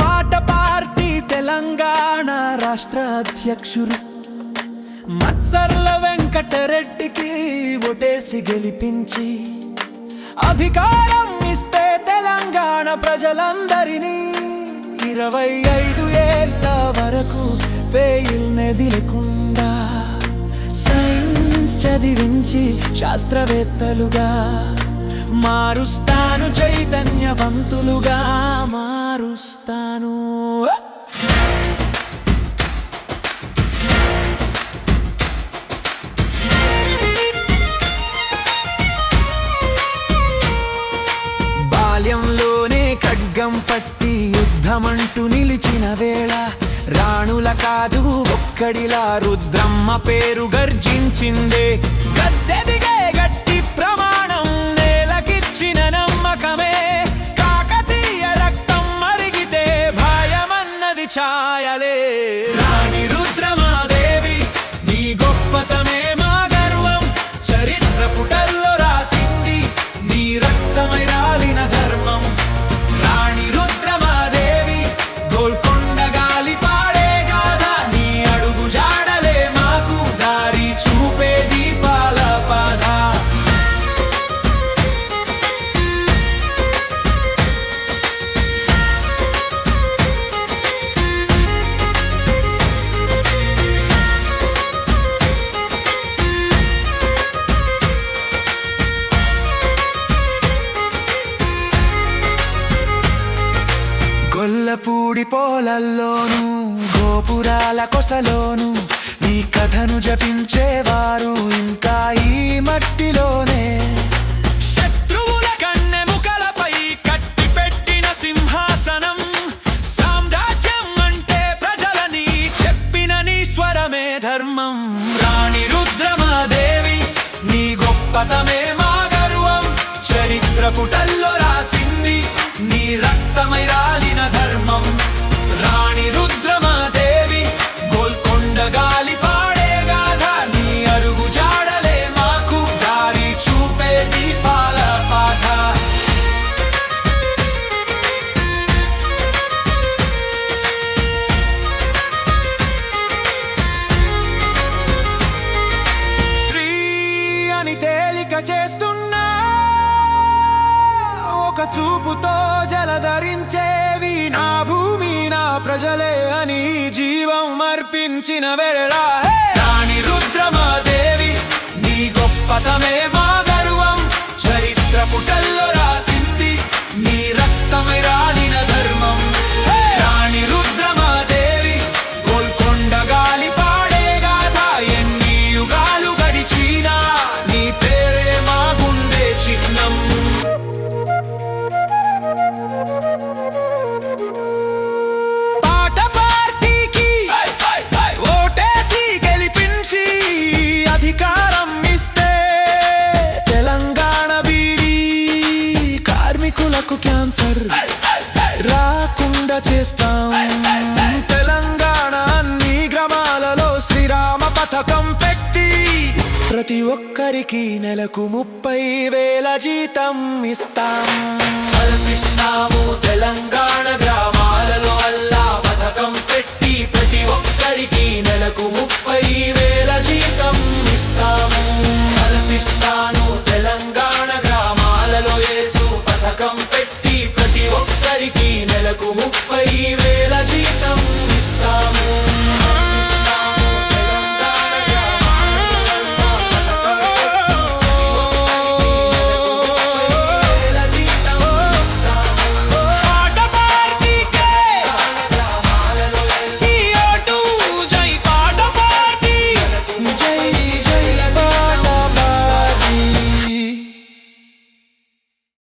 పాట పార్టీ తెలంగాణ రాష్ట్ర అధ్యక్షుడు మత్సర్ల వెంకటరెడ్డికి ఒటేసి గెలిపించి అధికారం ఇస్తే తెలంగాణ ప్రజలందరినీ ఇరవై ఐదు ఏళ్ళ వరకు ఫెయిల్ నెదిలకుండా సైన్స్ చదివించి శాస్త్రవేత్తలుగా మారుస్తాను చైతన్యవంతులుగా మారుస్తాను. ఖడ్గం పట్టి యుద్ధమంటూ నిలిచిన వేళ రాణుల కాదు ఒక్కడిలా రుద్రమ్మ పేరు గర్జించిందే. గద్దెదిగే గట్టి ప్రమాణం నేలకిచ్చిన నమ్మకమే. కాకతీయ రక్తం మరిగితే భయమన్నది ఛాయలే. రాణి రుద్రమాదేవి నీ గొప్పతమే మా గర్వం. చరిత్ర పుటల్లో గొల్లపూడి పోలల్లోను గోపురాల కొసలోను నీ కథను జపించేవారు ఇంకా ఈ మట్టిలోనే. శత్రువుల కన్నెముకలపై కట్టి పెట్టిన సింహాసనం సామ్రాజ్యం అంటే ప్రజలని చెప్పిన నీ స్వరమే ధర్మం. రాణి రుద్రమాదేవి నీ గొప్పతమే మా గర్వం. చరిత్ర పుటల్లో రాసింది నీ రక్తమై రాలిన రాణి రుద్రమాదేవి గోల్కొండ గాలి పాడే గాథ నీ అరుగు జాడలే మాకు దారి చూపే దీపాల పాఠ స్త్రీ అని తేలిక చేస్తున్నా ఒక చూపుతో జలధరించేవి నా భూమి నా ప్రజలే అని జీవం అర్పించిన వేళ. రాణి రుద్రమాదేవి నీ గొప్పతమే కార్మికులకు క్యాన్సర్ రాకుండా చేస్తాం. తెలంగాణ అన్ని గ్రామాలలో శ్రీరామ పథకం పెట్టి ప్రతి ఒక్కరికి నెలకు ముప్పై వేల జీతం ఇస్తాం. como